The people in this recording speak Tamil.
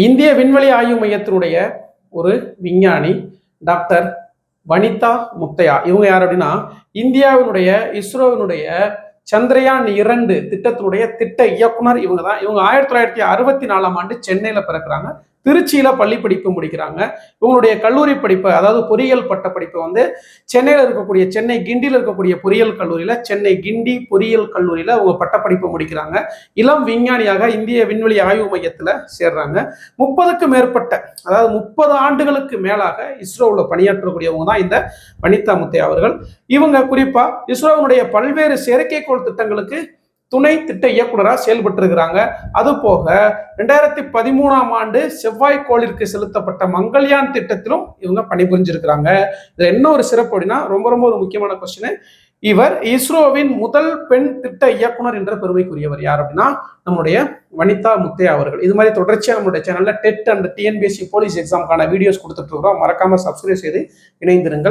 இந்திய விண்வெளி ஆய்வு மையத்தினுடைய ஒரு விஞ்ஞானி டாக்டர் வனிதா முத்தையா இவங்க யார் அப்படின்னா இந்தியாவினுடைய இஸ்ரோவினுடைய சந்திரயான் இரண்டு திட்டத்தினுடைய திட்ட இயக்குனர் இவங்க தான் இவங்க ஆயிரத்தி தொள்ளாயிரத்தி அறுபத்தி நாலாம் ஆண்டு சென்னையில் பிறக்கிறாங்க. திருச்சியில் பள்ளி படிப்பு முடிக்கிறாங்க. இவங்களுடைய கல்லூரி படிப்பு அதாவது பொறியியல் பட்ட படிப்பு வந்து சென்னையில் இருக்கக்கூடிய சென்னை கிண்டியில் இருக்கக்கூடிய பொறியியல் கல்லூரியில் சென்னை கிண்டி பொறியியல் கல்லூரியில் அவங்க பட்டப்படிப்பு முடிக்கிறாங்க. இளம் விஞ்ஞானியாக இந்திய விண்வெளி ஆய்வு மையத்தில் சேர்றாங்க. முப்பதுக்கு மேற்பட்ட அதாவது முப்பது ஆண்டுகளுக்கு மேலாக இஸ்ரோவில் பணியாற்றக்கூடியவங்க தான் இந்த வனிதா முத்தையா அவர்கள். இவங்க குறிப்பாக இஸ்ரோவினுடைய பல்வேறு செயற்கைக்கோள் திட்டங்களுக்கு துணை திட்ட இயக்குனராக செயல்பட்டு இருக்கிறாங்க அது போக ரெண்டாயிரத்தி பதிமூணாம் ஆண்டு செவ்வாய் கோளிற்கு செலுத்தப்பட்ட மங்கள்யான் திட்டத்திலும் இவங்க பணிபுரிஞ்சிருக்கிறாங்க. இதுல என்ன ஒரு சிறப்பு அப்படின்னா ரொம்ப ரொம்ப ஒரு முக்கியமான கொஸ்டின் இவர் இஸ்ரோவின் முதல் பெண் திட்ட இயக்குனர் என்ற பெருமைக்குரியவர் யார் அப்படின்னா நம்முடைய வனிதா முத்தையா அவர்கள். இது மாதிரி தொடர்ச்சியாக நம்மளுடைய சேனல்ல டெட் அண்ட் டிஎன்பிஎஸ்சி போலீஸ் எக்ஸாம்க்கான வீடியோஸ் கொடுத்துட்டு இருக்கிறோம். மறக்காம சப்ஸ்கிரைப் செய்து இணைந்திருங்கள்.